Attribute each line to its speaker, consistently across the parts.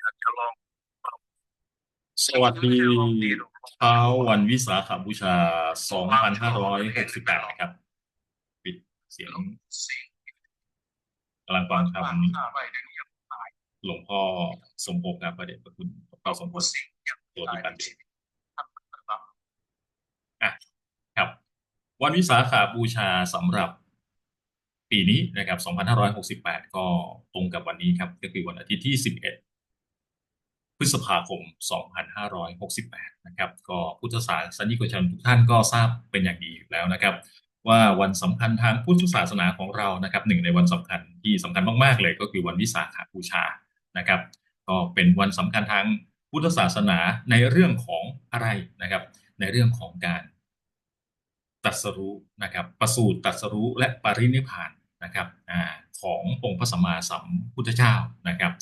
Speaker 1: อยากจะลอง
Speaker 2: สวัสดีเช้าวันวิสาขบูชา 2568 นะครับ ปิดเสียง
Speaker 1: สิ่ง
Speaker 2: กำลังฟังค
Speaker 1: ต่างอะไรเดี๋ยวนี้ยังำ
Speaker 2: หลวงพ่อสมภพครับประเด็นพระคุณหลวงพ่อสมภพ
Speaker 1: สิ่งยัง
Speaker 2: ตัว
Speaker 1: ตา
Speaker 2: ที่
Speaker 1: ย
Speaker 2: ปัน
Speaker 1: ในชีวิตท่านต่าง
Speaker 2: ครับ วันวิสาขบูชาสำหรับปีนี้นะครับ 2568 ก็ตรงกับวันนี้ครับ ก็คือวันอาทิตย์ที่ 11 พฤษภาคม 2568 นะครับ ก็พุทธศาสนิกชนทุกท่านก็ทราบเป็นอย่างดีอยู่แล้วนะครับ ว่าวันสำคัญทางพุทธศาสนาของเรานะครับหนึ่งในวันสำคัญที่สำคัญมากๆเลย ก็คือวันวิสาขบูชานะครับ ก็เป็นวันสำคัญทางพุทธศาสนาในเรื่องของอะไรนะครับ ในเรื่องของการตรัสรู้นะครับ ประสูติตรัสรู้และปรินิพานนะครับอขององค์พระสัมมาสัมพุทธเจ้านะครับ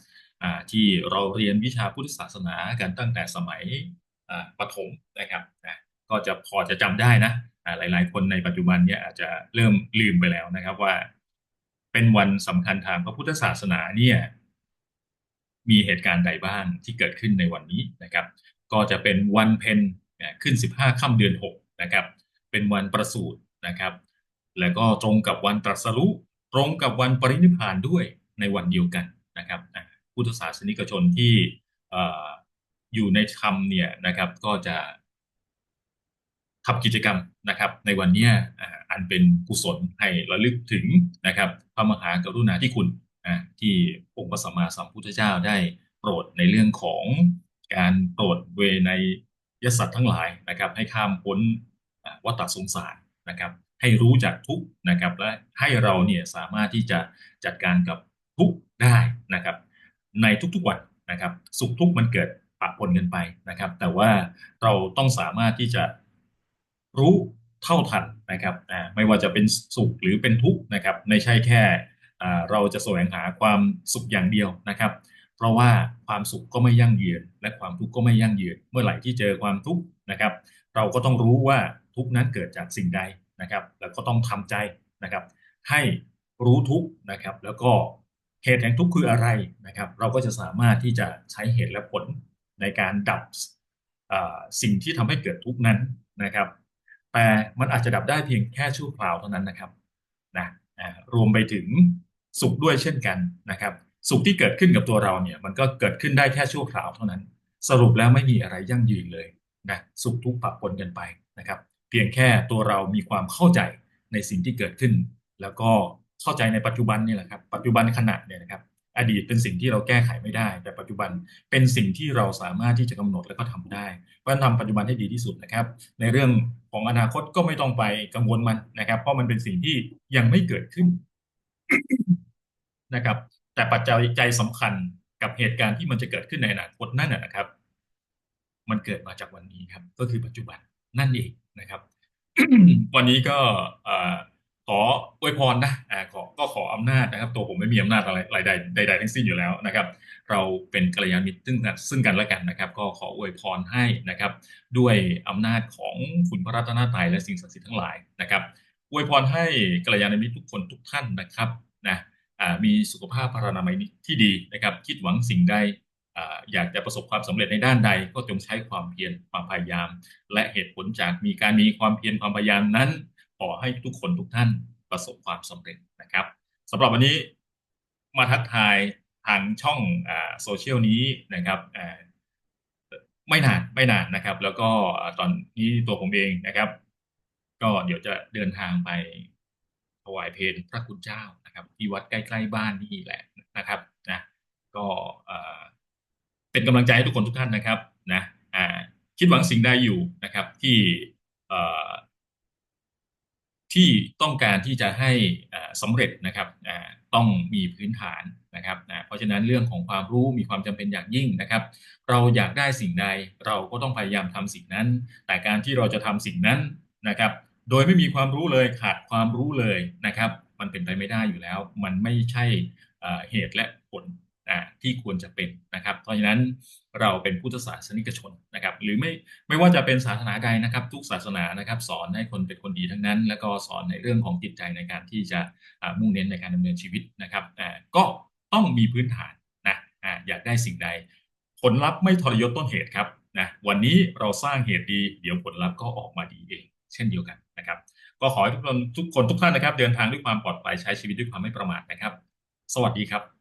Speaker 2: ที่เราเรียนวิชาพุทธศาสนากันตั้งแต่สมัยอ่าประถมนะครับนะก็จะพอจะจำได้นะอ่าหลาย ๆ คนในปัจจุบันเนี่ยอาจจะเริ่มลืมไปแล้วนะครับว่า เป็นวันสำคัญทางพระพุทธศาสนาเนี่ยมีเหตุการณ์ใดบ้างที่เกิดขึ้นในวันนี้นะครับ ก็จะเป็นวันเพ็ญขึ้น 15ค่ำเดือน 6 นะครับ เป็นวันประสูตินะครับ แล้วก็ตรงกับวันตรัสรู้ตรงกับวันปรินิพานด้วยในวันเดียวกันนะครับ พุทธศาสนิกชนที่ออยู่ในธรรมเนี่ยนะครับก็จะทำกิจกรรมนะครับในวันนี้อันเป็นกุศลให้ระลึกถึงนะครับพระมหากรุณาธิคุณที่องค์พระสัมมาสัมพุทธเจ้าได้โปรดในเรื่องของการโปรดเวไนยสัตว์ทั้งหลายนะครับ ให้ข้ามพ้นวัฏสงสารนะครับ ให้รู้จักทุกนะครับและให้เราเนี่ยสามารถที่จะจัดการกับทุกได้นะครับ ในทุกๆวันนะครับ สุขทุกข์มันเกิดปะปนกันไปนะครับ แต่ว่าเราต้องสามารถที่จะรู้เท่าทันนะครับไม่ว่าจะเป็นสุขหรือเป็นทุกข์นะครับ ไม่ใช่แค่เราจะแสวงหาความสุขอย่างเดียวนะครับ เพราะว่าความสุขก็ไม่ยั่งยืนและความทุกข์ก็ไม่ยั่งยืนเมื่อไหร่ที่เจอความทุกข์นะครับ เราก็ต้องรู้ว่าทุกข์นั้นเกิดจากสิ่งใดนะครับ แล้วก็ต้องทำใจนะครับ ให้รู้ทุกข์นะครับ แล้วก็ เหตุแห่งทุกข์คืออะไรนะครับ เราก็จะสามารถที่จะใช้เหตุและผลในการดับสิ่งที่ทำให้เกิดทุกข์นั้นนะครับ แต่มันอาจจะดับได้เพียงแค่ชั่วคราวเท่านั้นนะครับนะรวมไปถึงสุขด้วยเช่นกันนะครับ สุขที่เกิดขึ้นกับตัวเราเนี่ยมันก็เกิดขึ้นได้แค่ชั่วคราวเท่านั้น สรุปแล้วไม่มีอะไรยั่งยืนเลยนะสุขทุกข์ปะปนกันไปนะครับ เพียงแค่ตัวเรามีความเข้าใจในสิ่งที่เกิดขึ้น แล้วก็ เข้าใจในปัจจุบันนี่แหละครับ ปัจจุบันขณะเนี่ยนะครับ อดีตเป็นสิ่งที่เราแก้ไขไม่ได้ แต่ปัจจุบันเป็นสิ่งที่เราสามารถที่จะกำหนดและก็ทำได้เพราะนั้นทำปัจจุบันให้ดีที่สุดนะครับ ในเรื่องของอนาคตก็ไม่ต้องไปกังวลมันนะครับ เพราะมันเป็นสิ่งที่ยังไม่เกิดขึ้นนะครับ แต่ปัจจัยใจสำคัญกับเหตุการณ์ที่มันจะเกิดขึ้นในอนาคตนั่นนะนะครับ มันเกิดมาจากวันนี้ครับ ก็คือปัจจุบันนั่นเองนะครับ วันนี้ก็ ขออวยพรนะอ่าขอก็ขออำนาจนะครับ ตัวผมไม่มีอำนาจอะไรใดใดใดๆทั้งสิ้นอยู่แล้วนะครับ เราเป็นกัลยาณมิตรซึ่งกันซึ่งกันและกันนะครับ ก็ขออวยพรให้นะครับ ด้วยอำนาจของคุณพระรัตนตรัยและสิ่งศักดิ์สิทธิ์ทั้งหลายนะครับอวยพรให้กัลยาณมิตรทุกคนทุกท่านนะครับนะมีสุขภาพพรรณนามัยที่ดีนะครับ คิดหวังสิ่งใดอ่าอยากจะประสบความสำเร็จในด้านใด ก็จงใช้ความเพียรความพยายาม และเหตุผลจากมีการมีความเพียรความพยายามนั้น ขอให้ทุกคนทุกท่านประสบความสำเร็จนะครับสำหรับวันนี้มาทักทายทางช่องอโซเชียลนี้นะครับไม่นานไม่นานนะครับ แล้วก็ตอนนี้ตัวผมเองนะครับ ก็เดี๋ยวจะเดินทางไปถวายเพลพระคุณเจ้านะครับ ที่วัดใกล้ๆบ้านนี่แหละนะครับนะก็เป็นกำลังใจให้ทุกคนทุกท่านนะครับนะคิดหวังสิ่งใดอยู่นะครับ ที่ ที่ต้องการที่จะให้อ่าสำเร็จนะครับต้องมีพื้นฐานนะครับนะเพราะฉะนั้นเรื่องของความรู้มีความจำเป็นอย่างยิ่งนะครับ เราอยากได้สิ่งใดเราก็ต้องพยายามทำสิ่งนั้น แต่การที่เราจะทำสิ่งนั้นนะครับ โดยไม่มีความรู้เลยขาดความรู้เลยนะครับ มันเป็นไปไม่ได้อยู่แล้ว มันไม่ใช่เหตุและผล ที่ควรจะเป็นนะครับ เพราะฉะนั้นเราเป็นพุทธศาสนิกชนนะครับ หรือไม่ไม่ว่าจะเป็นศาสนาใดนะครับ ทุกศาสนานะครับ สอนให้คนเป็นคนดีทั้งนั้น แล้วก็สอนในเรื่องของจิตใจในการที่จะมุ่งเน้นในการดำเนินชีวิตนะครับก็ต้องมีพื้นฐานนะอ่าอยากได้สิ่งใด ผลลัพธ์ไม่ทรยศต้นเหตุครับนะวันนี้เราสร้างเหตุดีเดี๋ยวผลลัพธ์ก็ออกมาดีเอง เช่นเดียวกันนะครับ ก็ขอให้ทุกคนทุกคนทุกท่านนะครับ เดินทางด้วยความปลอดภัยใช้ชีวิตด้วยความไม่ประมาทนะครับ สวัสดีครับ